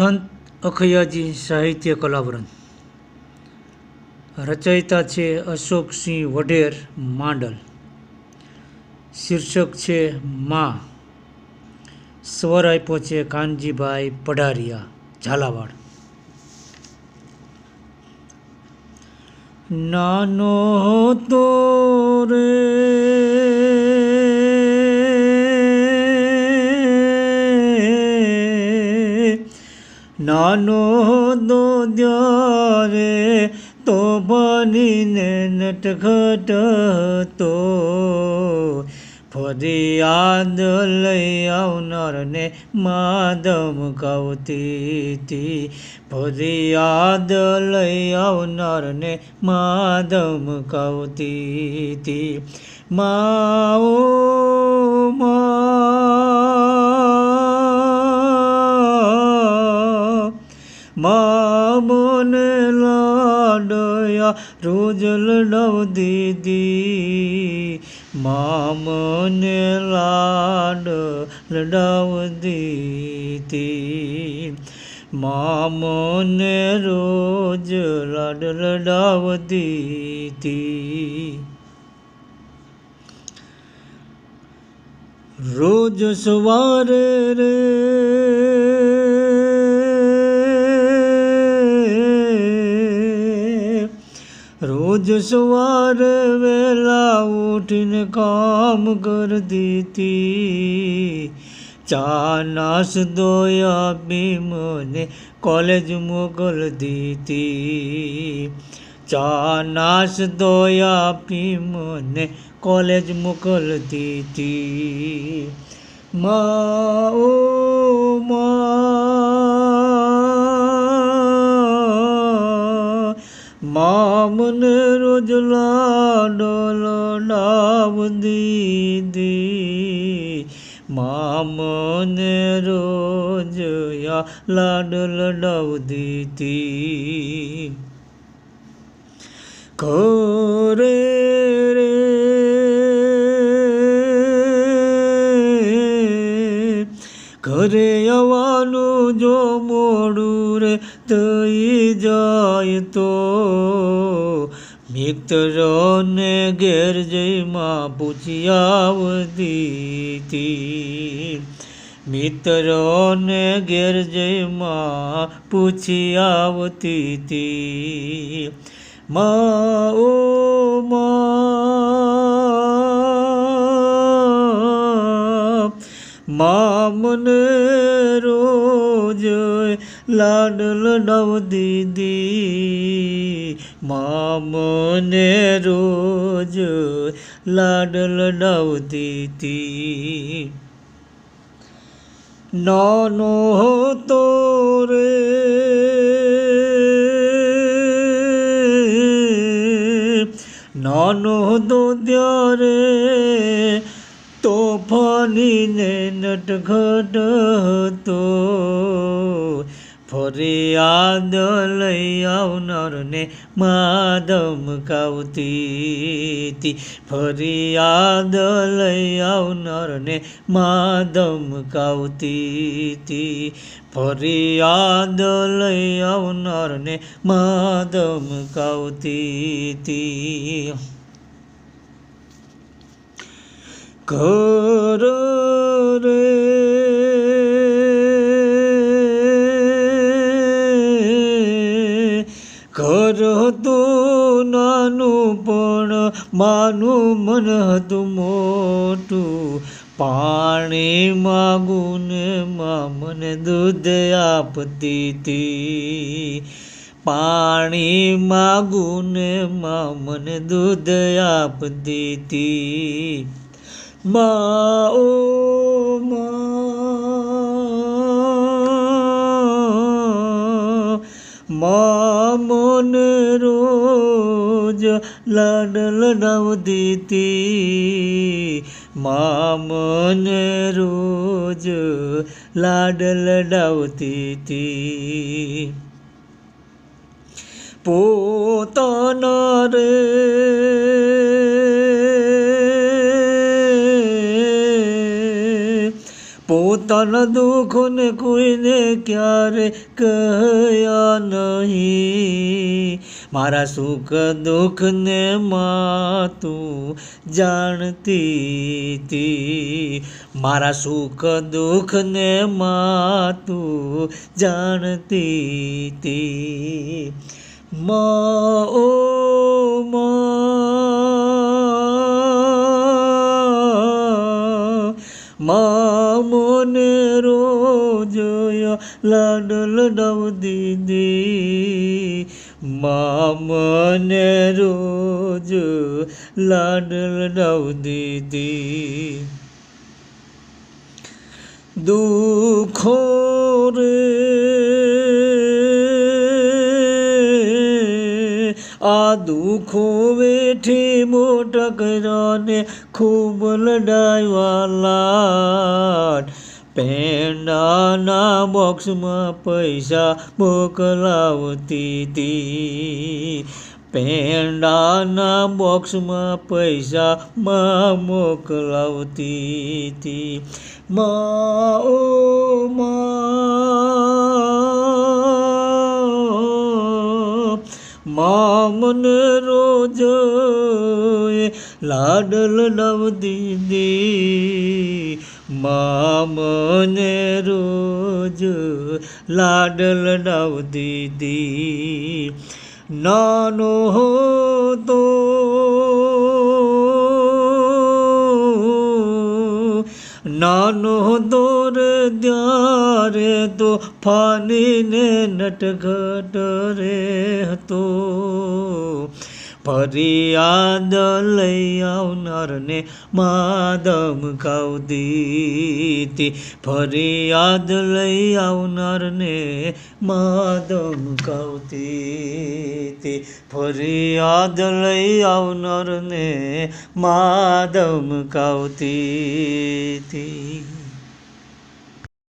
સંત અખૈયાજી સાહિત્ય કલાવરણ. રચયિતા છે અશોકસિંહ વઢેર માંડલ. શીર્ષક છે મા. સ્વર આપ્યો છે કાનજીભાઈ પઢારિયા, ઝાલાવાડ. નાનો તો રે નાનો દો રે તો બનીને નટખટ તો ફરિયાદ લઈ આવનારને માધમ કાવતી ફરિયાદ લઈ આવનારને માધમ કાવતી માઓ දිදී මාමනලාඩ ලඩවදීතිී මාමනරෝජ ලඩ ලඩාවදීතිී रोज सवार रे રોજ સવારે વેલા ઉઠીને કામ કરતી હતી ચા નાસ દોયા પી મને કોલેજ મોકલતી હતી ચા નાસ દોયા પી મને કોલેજ મોકલતી હતી મા ઓ મા મા મને રોજ લાડો લડાવ દીદી મા મને રોજ યા લાડ લડાવ ઘરે આવવાનું જો મોડું રે થઈ જાય તો. મિત્રોને ઘેર જઈમાં પૂછી આવતી મિત્રોને ઘેર જઈમાં પૂછી આવતી હતી મા ઓ મા મા મને રોજ લાડ લડાવ દીદી મા મને રોજ લાડ લડાવ દીદી નાનો તો રે નાનો તોફાનીને નટઘટ હતો. ફરિયાદ લઈ આવનારને માધમ કાવતી ફરિયાદ લઈ આવનારને માધમ કાવતી ફરિયાદ લઈ આવનારને માધમ કાવતી ઘર રે ઘર હતું નાનું પણ માનું મન હતું મોટું પાણી માગું ને માં મને દૂધ આપતી હતી પાણી માગું ને માં મને દૂધ આપતી હતી મા ઓ મા મને રોજ લાડ લડાવ દીતી મા મને રોજ લાડ લડાવતી હતી પોતાના પોતાના દુઃખોને કોઈને ક્યારે કહ્યા નહીં. મારા સુખ દુઃખને માતું જાણતી હતી મારા સુખ દુઃખને માતું જાણતી હતી મા ઓ માં માં મને રોજ લાડલ ડવ દીદી માં મને રોજ લાડલ ડવ દીદી દુઃખો દુઃખો વેઠી મોટક કર્યાને ખૂબ લડાયવાલા પેંડાના બોક્સમાં પૈસા મોકલાવતી હતી પેંડાના બોક્સમાં પૈસા માં મોકલાવતી હતી મા ઓ માં માં મને રોજ એ લાડલ નવ દીદી. મામને રોજ લાડલ નવ દીદી. નાનો હતો નાનો દોર, ત્યારે તો ફાનીને નટઘટ રે હતો. ફરિયાદ લઈ આવનારને માદમ કાવદીતી ફરિયાદ લઈ આવનારને માદમ કાવતી ફરિયાદ લઈ આવનારને માદમ કાવતી